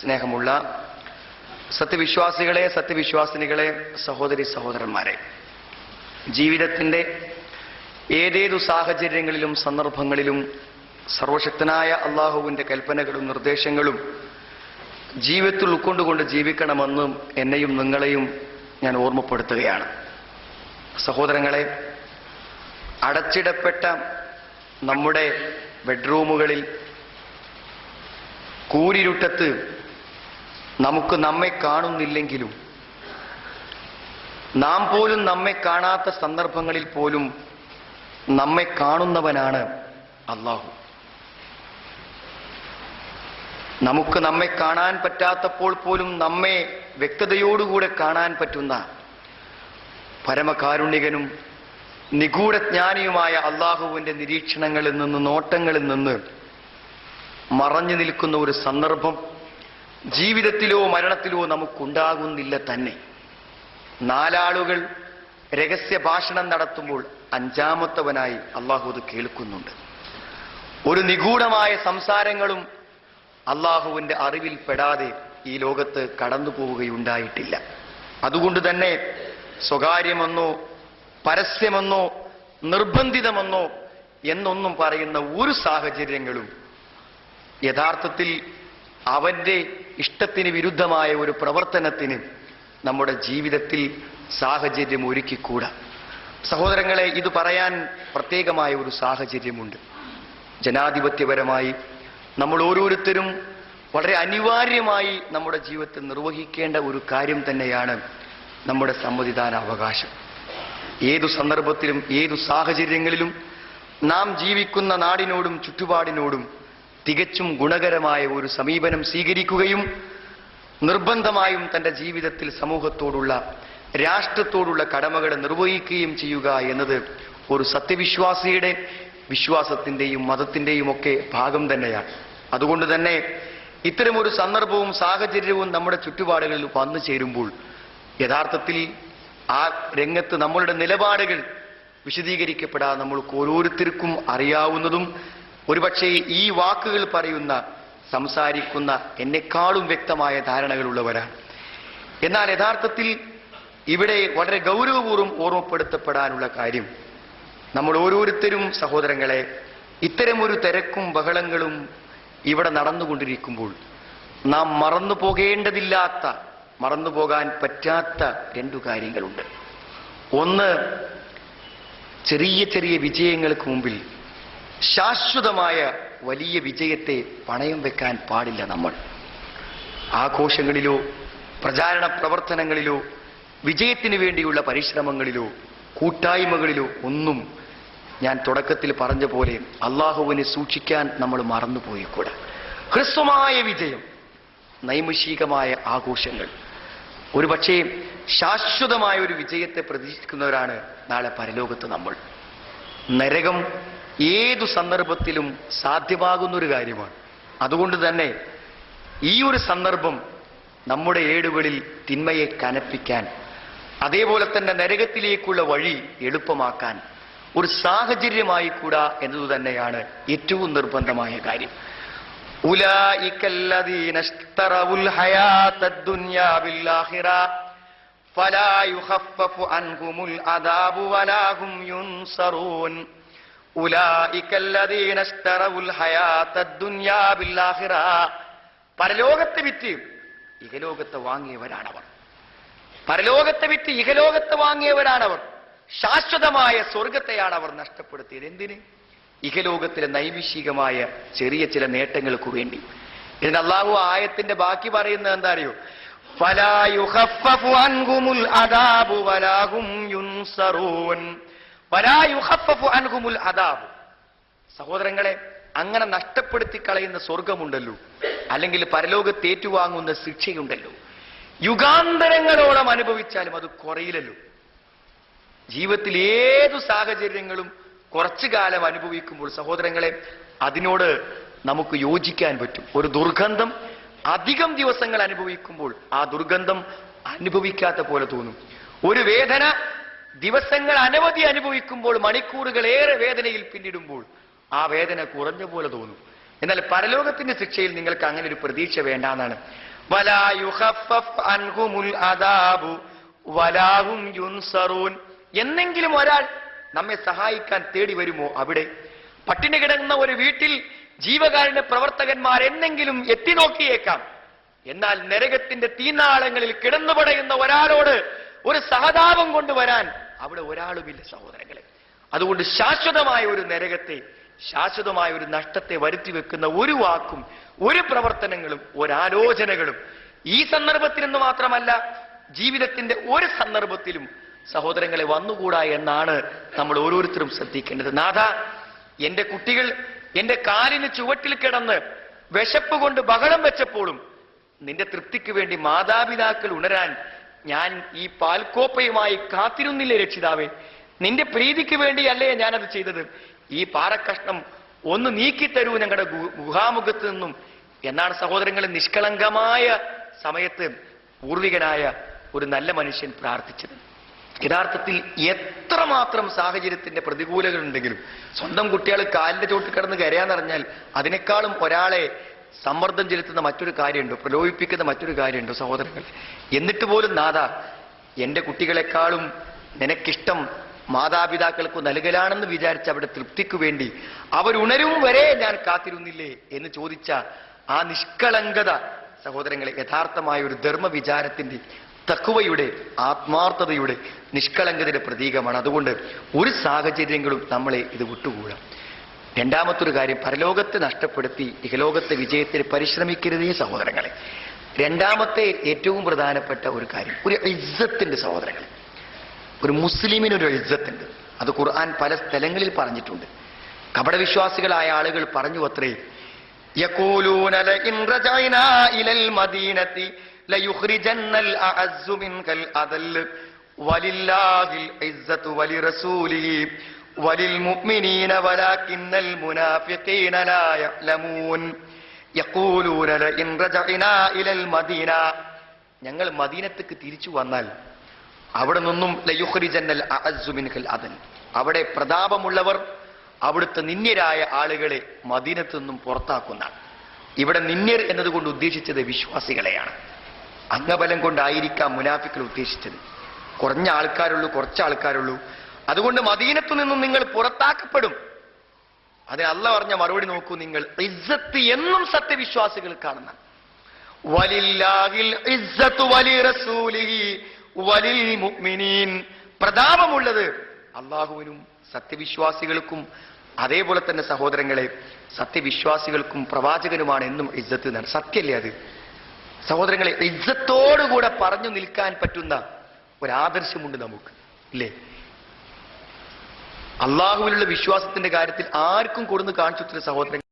സ്നേഹമുള്ള സത്യവിശ്വാസികളെ സത്യവിശ്വാസിനികളെ സഹോദരി സഹോദരന്മാരെ ജീവിതത്തിന്റെ ഏതേതു സാഹചര്യങ്ങളിലും സന്ദർഭങ്ങളിലും സർവശക്തനായ അള്ളാഹുവിന്റെ കൽപ്പനകളും നിർദ്ദേശങ്ങളും ജീവിതത്തിൽ ഉൾക്കൊണ്ടുകൊണ്ട് ജീവിക്കണമെന്നും എന്നെയും നിങ്ങളെയും ഞാൻ ഓർമ്മപ്പെടുത്തുകയാണ്. സഹോദരങ്ങളെ അടച്ചിടപ്പെട്ട നമ്മുടെ ബെഡ്റൂമുകളിൽ കൂരിരുട്ടത്ത് നമുക്ക് നമ്മെ കാണുന്നില്ലെങ്കിലും നാം പോലും നമ്മെ കാണാത്ത സന്ദർഭങ്ങളിൽ പോലും നമ്മെ കാണുന്നവനാണ് അള്ളാഹു നമുക്ക് നമ്മെ കാണാൻ പറ്റാത്തപ്പോൾ പോലും നമ്മെ വ്യക്തതയോടുകൂടെ കാണാൻ പറ്റുന്ന പരമകാരുണികനും നിഗൂഢജ്ഞാനിയുമായ അള്ളാഹുവിന്റെ നിരീക്ഷണങ്ങളിൽ നിന്ന് നോട്ടങ്ങളിൽ നിന്ന് മറഞ്ഞു നിൽക്കുന്ന ഒരു സന്ദർഭം ജീവിതത്തിലോ മരണത്തിലോ നമുക്കുണ്ടാകുന്നില്ല തന്നെ. നാലാളുകൾ രഹസ്യ ഭാഷണം നടത്തുമ്പോൾ അഞ്ചാമത്തവനായി അള്ളാഹു അത് കേൾക്കുന്നുണ്ട്. ഒരു നിഗൂഢമായ സംസാരങ്ങളും അള്ളാഹുവിന്റെ അറിവിൽ പെടാതെ ഈ ലോകത്ത് കടന്നു പോവുകയുണ്ടായിട്ടില്ല. അതുകൊണ്ട് തന്നെ സ്വകാര്യമെന്നോ പരസ്യമെന്നോ നിർബന്ധിതമെന്നോ എന്നൊന്നും പറയുന്ന ഒരു സാഹചര്യങ്ങളും യഥാർത്ഥത്തിൽ അവന്റെ ഇഷ്ടത്തിന് വിരുദ്ധമായ ഒരു പ്രവർത്തനത്തിന് നമ്മുടെ ജീവിതത്തിൽ സാഹചര്യം ഒരുക്കിക്കൂടാ. സഹോദരങ്ങളെ ഇത് പറയാൻ പ്രത്യേകമായ ഒരു സാഹചര്യമുണ്ട്. ജനാധിപത്യപരമായി നമ്മൾ ഓരോരുത്തരും വളരെ അനിവാര്യമായി നമ്മുടെ ജീവിതത്തിൽ നിർവഹിക്കേണ്ട ഒരു കാര്യം തന്നെയാണ് നമ്മുടെ സമ്മതിദാന അവകാശം. ഏതു സന്ദർഭത്തിലും ഏതു സാഹചര്യങ്ങളിലും നാം ജീവിക്കുന്ന നാടിനോടും ചുറ്റുപാടിനോടും തികച്ചും ഗുണകരമായ ഒരു സമീപനം സ്വീകരിക്കുകയും നിർബന്ധമായും തന്റെ ജീവിതത്തിൽ സമൂഹത്തോടുള്ള രാഷ്ട്രത്തോടുള്ള കടമകൾ നിർവഹിക്കുകയും ചെയ്യുക എന്നത് ഒരു സത്യവിശ്വാസിയുടെ വിശ്വാസത്തിന്റെയും മതത്തിന്റെയും ഒക്കെ ഭാഗം തന്നെയാണ്. അതുകൊണ്ട് തന്നെ ഇത്തരമൊരു സന്ദർഭവും സാഹചര്യവും നമ്മുടെ ചുറ്റുപാടുകളിൽ വന്നു ചേരുമ്പോൾ യഥാർത്ഥത്തിൽ ആ രംഗത്ത് നമ്മളുടെ നിലപാടുകൾ വിശദീകരിക്കപ്പെടാതെ നമ്മൾക്ക് ഓരോരുത്തർക്കും അറിയാവുന്നതും ഒരുപക്ഷെ ഈ വാക്കുകൾ പറയുന്ന സംസാരിക്കുന്ന എന്നെക്കാളും വ്യക്തമായ ധാരണകളുള്ളവരാണ്. എന്നാൽ യഥാർത്ഥത്തിൽ ഇവിടെ വളരെ ഗൗരവപൂർവം ഓർമ്മപ്പെടുത്തപ്പെടാനുള്ള കാര്യം നമ്മൾ ഓരോരുത്തരും സഹോദരങ്ങളെ ഇത്തരമൊരു തിരക്കും ബഹളങ്ങളും ഇവിടെ നടന്നുകൊണ്ടിരിക്കുമ്പോൾ നാം മറന്നു പോകേണ്ടതില്ലാത്ത മറന്നു പോകാൻ പറ്റാത്ത രണ്ടു കാര്യങ്ങളുണ്ട്. ഒന്ന് ചെറിയ ചെറിയ വിജയങ്ങൾക്ക് മുമ്പിൽ ശാശ്വതമായ വലിയ വിജയത്തെ പണയം വെക്കാൻ പാടില്ല നമ്മൾ. ആഘോഷങ്ങളിലോ പ്രചാരണ പ്രവർത്തനങ്ങളിലോ വിജയത്തിന് വേണ്ടിയുള്ള പരിശ്രമങ്ങളിലോ കൂട്ടായ്മകളിലോ ഒന്നും ഞാൻ തുടക്കത്തിൽ പറഞ്ഞ പോലെ അള്ളാഹുവിനെ സൂക്ഷിക്കാൻ നമ്മൾ മറന്നുപോയിക്കൂടെ. ഹ്രസ്വമായ വിജയം നൈമിഷികമായ ആഘോഷങ്ങൾ. ഒരുപക്ഷേ ശാശ്വതമായ ഒരു വിജയത്തെ പ്രതീക്ഷിക്കുന്നവരാണ് നാളെ പരലോകത്ത് നമ്മൾ. നരകം ഏതു സന്ദർഭത്തിലും സാധ്യമാകുന്ന ഒരു കാര്യമാണ്. അതുകൊണ്ട് തന്നെ ഈ ഒരു സന്ദർഭം നമ്മുടെ ഏടുകളിൽ തിന്മയെ കനപ്പിക്കാൻ അതേപോലെ തന്നെ നരകത്തിലേക്കുള്ള വഴി എളുപ്പമാക്കാൻ ഒരു സാഹചര്യമായി കൂടാ എന്നതു തന്നെയാണ് ഏറ്റവും നിർബന്ധമായ കാര്യം. ഫലാ പരലോകത്തെ വിറ്റ് ഇഹലോകത്തെ വാങ്ങിയവരാണവർ. പരലോകത്തെ വിറ്റ് ഇഹലോകത്തെ വാങ്ങിയവരാണവർ. ശാശ്വതമായ സ്വർഗത്തെയാണ് അവർ നഷ്ടപ്പെടുത്തിയത്. എന്തിന്? ഇഹലോകത്തിലെ നൈമിഷികമായ ചെറിയ ചില നേട്ടങ്ങൾക്ക് വേണ്ടി. ഇതിന് അള്ളാഹു ആയത്തിന്റെ ബാക്കി പറയുന്നത് എന്താ അറിയോ ഫലാ അദാബു. സഹോദരങ്ങളെ അങ്ങനെ നഷ്ടപ്പെടുത്തി കളയുന്ന സ്വർഗമുണ്ടല്ലോ. അല്ലെങ്കിൽ പരലോകത്ത് ഏറ്റുവാങ്ങുന്ന ശിക്ഷയുണ്ടല്ലോ. യുഗാന്തരങ്ങളോളം അനുഭവിച്ചാലും അത് കുറയില്ലല്ലോ. ജീവിതത്തിൽ ഏതു സാഹചര്യങ്ങളും കുറച്ചു കാലം അനുഭവിക്കുമ്പോൾ സഹോദരങ്ങളെ അതിനോട് നമുക്ക് യോജിക്കാൻ പറ്റും. ഒരു ദുർഗന്ധം അധികം ദിവസങ്ങൾ അനുഭവിക്കുമ്പോൾ ആ ദുർഗന്ധം അനുഭവിക്കാത്ത പോലെ തോന്നും. ഒരു വേദന ദിവസങ്ങൾ അനവധി അനുഭവിക്കുമ്പോൾ മണിക്കൂറുകൾ ഏറെ വേദനയിൽ പിന്നിടുമ്പോൾ ആ വേദന കുറഞ്ഞ പോലെ തോന്നും. എന്നാൽ പരലോകത്തിന്റെ ശിക്ഷയിൽ നിങ്ങൾക്ക് അങ്ങനെ ഒരു പ്രതീക്ഷ വലാഹും യുൻസറൂൻ. എന്നെങ്കിലും ഒരാൾ നമ്മെ സഹായിക്കാൻ തേടി വരുമോ അവിടെ? പട്ടിണി കിടക്കുന്ന ഒരു വീട്ടിൽ ജീവകാരുണ്യ പ്രവർത്തകന്മാർ എന്നെങ്കിലും എത്തി നോക്കിയേക്കാം. എന്നാൽ നരകത്തിന്റെ തീനാളങ്ങളിൽ കിടന്നുപടയുന്ന ഒരാളോട് ഒരു സഹതാപം കൊണ്ടുവരാൻ അവിടെ ഒരാളുമില്ല സഹോദരങ്ങളെ. അതുകൊണ്ട് ശാശ്വതമായ ഒരു നരകത്തെ ശാശ്വതമായ ഒരു നഷ്ടത്തെ വരുത്തി വെക്കുന്ന ഒരു വാക്കും ഒരു പ്രവർത്തനങ്ങളും ഒരാലോചനകളും ഈ സന്ദർഭത്തിൽ നിന്ന് മാത്രമല്ല ജീവിതത്തിന്റെ ഒരു സന്ദർഭത്തിലും സഹോദരങ്ങളെ വന്നുകൂടാ എന്നാണ് നമ്മൾ ഓരോരുത്തരും ശ്രദ്ധിക്കേണ്ടത്. നാഥ എന്റെ കുട്ടികൾ എന്റെ കാലിന് ചുവട്ടിൽ കിടന്ന് വിശപ്പ് കൊണ്ട് ബഹളം വെച്ചപ്പോഴും നിന്റെ തൃപ്തിക്ക് വേണ്ടി മാതാപിതാക്കൾ ഉണരാൻ ഞാൻ ഈ പാൽക്കോപ്പയുമായി കാത്തിരുന്നില്ലേ രക്ഷിതാവേ? നിന്റെ പ്രീതിക്ക് വേണ്ടിയല്ലേ ഞാനത് ചെയ്തത്. ഈ പാറക്കഷ്ണം ഒന്ന് നീക്കിത്തരൂ ഞങ്ങളുടെ ഗുഹാമുഖത്ത് നിന്നും. എന്നാണ് സഹോദരങ്ങളെ നിഷ്കളങ്കമായ സമയത്ത് പൂർവികനായ ഒരു നല്ല മനുഷ്യൻ പ്രാർത്ഥിച്ചത്. യഥാർത്ഥത്തിൽ എത്രമാത്രം സാഹചര്യത്തിന്റെ പ്രതികൂലകളുണ്ടെങ്കിലും സ്വന്തം കുട്ടികൾ കാലിന്റെ ചോട്ടിൽ കിടന്ന് കരയാന്നറിഞ്ഞാൽ അതിനേക്കാളും ഒരാളെ സമ്മർദ്ദം ചെലുത്തുന്ന മറ്റൊരു കാര്യമുണ്ട് പ്രലോഭിപ്പിക്കുന്ന മറ്റൊരു കാര്യമുണ്ട് സഹോദരങ്ങൾ. എന്നിട്ട് പോലും നാഥ എന്റെ കുട്ടികളെക്കാളും നിനക്കിഷ്ടം മാതാപിതാക്കൾക്ക് നൽകലാണെന്ന് വിചാരിച്ച അവിടെ തൃപ്തിക്ക് വേണ്ടി അവരുണരും വരെ ഞാൻ കാത്തിരുന്നില്ലേ എന്ന് ചോദിച്ച ആ നിഷ്കളങ്കത സഹോദരങ്ങളെ യഥാർത്ഥമായ ഒരു ധർമ്മ വിചാരത്തിന്റെ തക്കുവയുടെ ആത്മാർത്ഥതയുടെ നിഷ്കളങ്കതയുടെ പ്രതീകമാണ്. അതുകൊണ്ട് ഒരു സാഹചര്യങ്ങളും നമ്മളെ ഇത് വിട്ടുകൂടാം. രണ്ടാമത്തൊരു കാര്യം പരലോകത്തെ നഷ്ടപ്പെടുത്തി ഇഹലോകത്തെ വിജയത്തിന് പരിശ്രമിക്കരുതേ സഹോദരങ്ങളെ. രണ്ടാമത്തെ ഏറ്റവും പ്രധാനപ്പെട്ട ഒരു കാര്യം ഒരു ഇജ്ജത്തിന്റെ സഹോദരങ്ങളെ ഒരു മുസ്ലിമിനൊരു ഇജ്ജത്തുണ്ട്. അത് ഖുർആൻ പല സ്ഥലങ്ങളിൽ പറഞ്ഞിട്ടുണ്ട്. കപടവിശ്വാസികളായ ആളുകൾ പറഞ്ഞു അത്രേ യക്കൂലൂനൽ لئن رجعنا إلى المدينة ليخرجن الأعز منك الأذل ولله العزة ولرسوله وللمؤمنين ولكن المنافقين لا يعلمون يقولون لئن رجعنا إلى المدينة ഞങ്ങൾ മദീനത്തേക്ക് തിരിച്ചു വന്നാൽ അവിടെ നിന്നും ലയുഹ്രിജന്നൽ അഅസ്സു മിൻകൽ അദൻ അവിടെ പ്രതാപമുള്ളവർ അവിടുത്തെ നിന്യരായ ആളുകളെ മദീനത്ത് നിന്നും പുറത്താക്കുന്ന ഇവിടെ നിന്യർ എന്നതുകൊണ്ട് ഉദ്ദേശിച്ചത് വിശ്വാസികളെയാണ് അംഗബലം കൊണ്ടായിരിക്കാം മുനാഫിക്കൽ ഉദ്ദേശിച്ചത് കുറഞ്ഞ ആൾക്കാരുള്ളൂ കുറച്ച് ആൾക്കാരുള്ളൂ അതുകൊണ്ട് മദീനത്തു നിന്നും നിങ്ങൾ പുറത്താക്കപ്പെടും. അതെ അല്ല പറഞ്ഞ മറുപടി നോക്കൂ നിങ്ങൾ. ഇസ്സത്ത് എന്നും സത്യവിശ്വാസികൾ കാണുന്ന വലില്ലാഹിൽ ഇസ്സത്ത് വലിൽ മുഅ്മിനീൻ. പ്രതാപമുള്ളത് അള്ളാഹുവിനും സത്യവിശ്വാസികൾക്കും അതേപോലെ തന്നെ സഹോദരങ്ങളെ സത്യവിശ്വാസികൾക്കും പ്രവാചകനുമാണ് എന്നും ഇജ്ജത്ത് എന്നാണ്. സത്യല്ലേ അത്? സഹോദരങ്ങളെ ഇജ്ജത്തോടുകൂടെ പറഞ്ഞു നിൽക്കാൻ പറ്റുന്ന ഒരാദർശമുണ്ട് നമുക്ക് ഇല്ലേ? അള്ളാഹുവിലുള്ള വിശ്വാസത്തിന്റെ കാര്യത്തിൽ ആർക്കും കൊടുന്ന് കാണിച്ചു സഹോദരങ്ങൾ